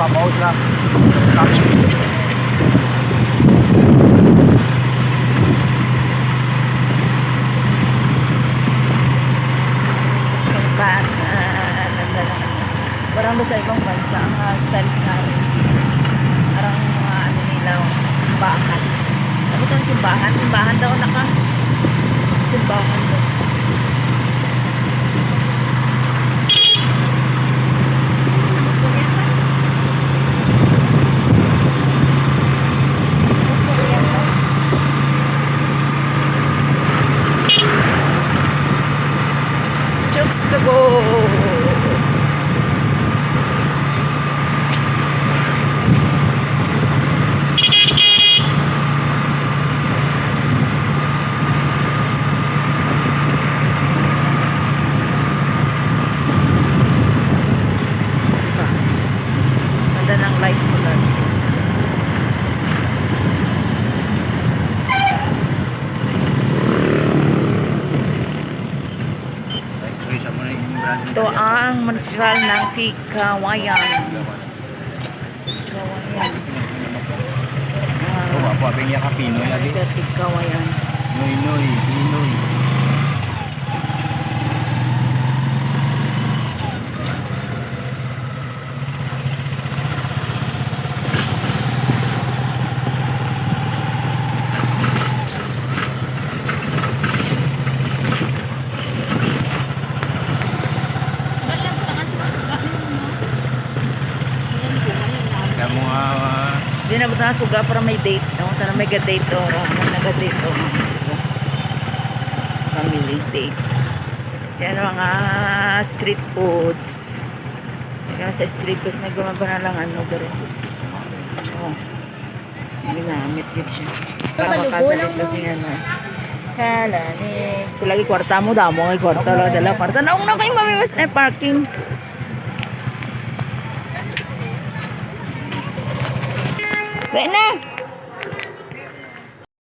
mapaus lang. Parang ba sa ibang bansa, ang uh, styles nga rin. Parang mga ano nila, simbahan. Ano ito simbahan? Simbahan daw naka. Simbahan daw. Ito ang municipal ng Fikawayan. Fikawayan. Abi. sa Fikawayan. Noy noy, Pinoy. Kaya mo nga ah, Di na buta suga para may date. No? Tara may ga-date o. May naga-date o. Family date. Yan ang mga street foods. Kaya sa street foods na gumaba na lang ano garo. Oh. Ginamit yun siya. Para makatalit kasi ano. Kala ni. Lagi kwarta mo damo ay kwarta la dala kwarta. Naong na kayo mamiwas eh parking. Dahil na.